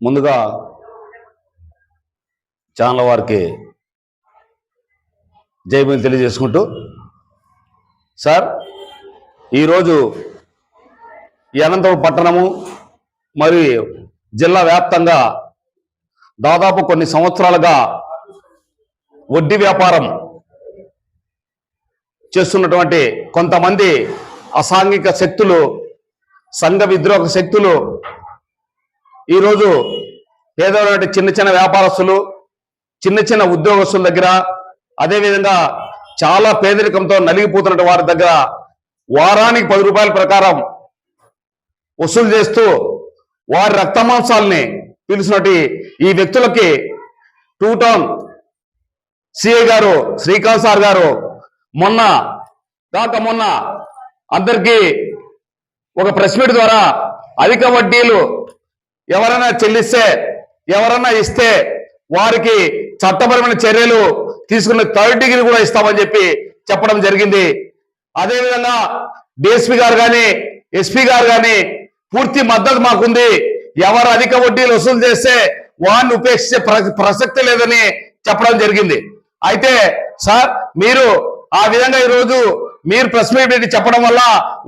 ముందుగా ఛానల్ వారికి జైబీని తెలియజేసుకుంటూ సార్ ఈరోజు ఈ అనంతపురం పట్టణము మరియు జిల్లా వ్యాప్తంగా దాదాపు కొన్ని సంవత్సరాలుగా వడ్డీ వ్యాపారం చేస్తున్నటువంటి కొంతమంది అసాంఘిక శక్తులు సంఘ విద్రోహ శక్తులు ఈరోజు పేదవారి చిన్న చిన్న వ్యాపారస్తులు చిన్న చిన్న ఉద్యోగస్తుల దగ్గర అదేవిధంగా చాలా పేదరికంతో నలిగిపోతున్న వారి దగ్గర వారానికి పది రూపాయల ప్రకారం వసూలు చేస్తూ వారి రక్తమాంసాలని పిలిచినటి ఈ వ్యక్తులకి టూ టౌన్ సిఐ గారు శ్రీకాంత్ సార్ గారు మొన్న కాక మొన్న అందరికీ ఒక ప్రెస్ మీట్ ద్వారా అధిక వడ్డీలు ఎవరైనా చెల్లిస్తే ఎవరైనా ఇస్తే వారికి చట్టపరమైన చర్యలు తీసుకున్న థర్డ్ డిగ్రీ కూడా ఇస్తామని చెప్పి చెప్పడం జరిగింది. అదేవిధంగా డిఎస్పీ గారు కానీ ఎస్పీ గారు కానీ పూర్తి మద్దతు మాకుంది. ఎవరు అధిక వడ్డీలు వసూలు చేస్తే వాడిని ఉపేక్షించే ప్రసక్తి లేదని చెప్పడం జరిగింది. అయితే సార్ మీరు ఆ విధంగా ఈరోజు మీరు ప్రెస్ మీట్ చెప్పడం వల్ల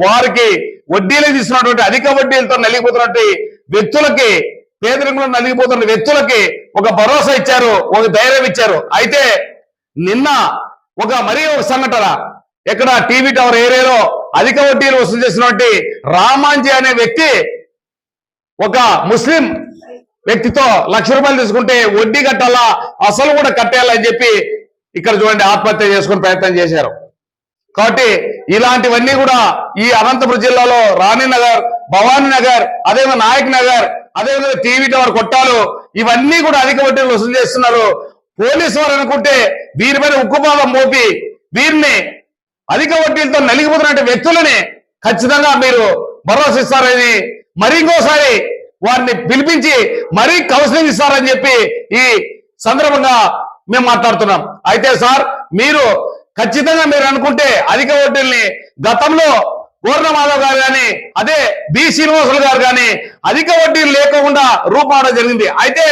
వారికి వడ్డీలు తీసుకున్నటువంటి అధిక వడ్డీలతో నలిగిపోతున్నటువంటి వ్యక్తులకి పేదరికంలో నలిగిపోతున్న వ్యక్తులకి ఒక భరోసా ఇచ్చారు ఒక ధైర్యం ఇచ్చారు. అయితే నిన్న ఒక మరీ ఒక సంఘటన. ఎక్కడ టీవీ టవర్ ఏరియాలో అధిక వడ్డీలు వసూలు చేసినటువంటి రామాంజీ అనే వ్యక్తి ఒక ముస్లిం వ్యక్తితో లక్ష రూపాయలు తీసుకుంటే వడ్డీ కట్టాలా అసలు కూడా కట్టేయాలని చెప్పి ఇక్కడ చూడండి ఆత్మహత్య చేసుకుని ప్రయత్నం చేశారు. కాబట్టి ఇలాంటివన్నీ కూడా ఈ అనంతపురం జిల్లాలో రాణినగర్ భవానీ నగర్ అదేవిధంగా నాయక్ నగర్ అదేవిధంగా టీవీ టవర్ కొట్టాలు ఇవన్నీ కూడా అధిక వడ్డీలు వసూలు చేస్తున్నారు. పోలీసు వారు అనుకుంటే వీరి మీద ఉక్కుపాదం మోపి వీరిని అధిక వడ్డీలతో నలిగిపోతున్న వ్యక్తులని ఖచ్చితంగా మీరు భరోసా ఇస్తారని మరి ఇంకోసారి వారిని పిలిపించి మరీ కౌన్సిలింగ్ ఇస్తారని చెప్పి ఈ సందర్భంగా మేము మాట్లాడుతున్నాం. అయితే సార్ మీరు ఖచ్చితంగా మీరు అనుకుంటే అధిక వడ్డీల్ని గతంలో గోర్ణమాధవ్ గారు కానీ అదే బి శ్రీనివాసులు గారు కానీ అధిక వడ్డీలు లేకుండా రూపాడడం జరిగింది. అయితే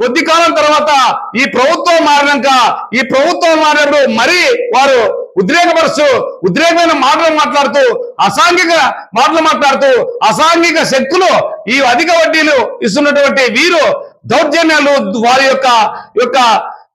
కొద్ది కాలం తర్వాత ఈ ప్రభుత్వం మారినాక ఈ ప్రభుత్వం మారినప్పుడు మరీ వారు ఉద్రేకపరుస్తూ ఉద్రేకమైన మాటలు మాట్లాడుతూ అసాంఘిక మాటలు మాట్లాడుతూ అసాంఘిక శక్తులు ఈ అధిక వడ్డీలు ఇస్తున్నటువంటి వీరు దౌర్జన్యాలు వారి యొక్క యొక్క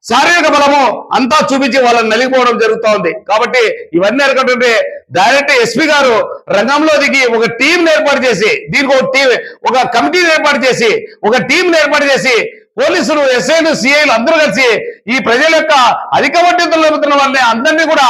శారీరక బలము అంతా చూపించి వాళ్ళని నలిగిపోవడం జరుగుతూ ఉంది కాబట్టి ఇవన్నీ ఎరగటంటే డైరెక్ట్ ఎస్పీ గారు రంగంలో దిగి ఒక టీం ఏర్పాటు చేసి దీనికి ఒక టీం ఒక కమిటీని ఏర్పాటు చేసి ఒక టీం ఏర్పాటు చేసి పోలీసులు ఎస్ఐలు సిఐలు అందరూ కలిసి ఈ ప్రజల యొక్క అధిక వడ్డీతో లభిస్తున్న వాళ్ళని అందరినీ కూడా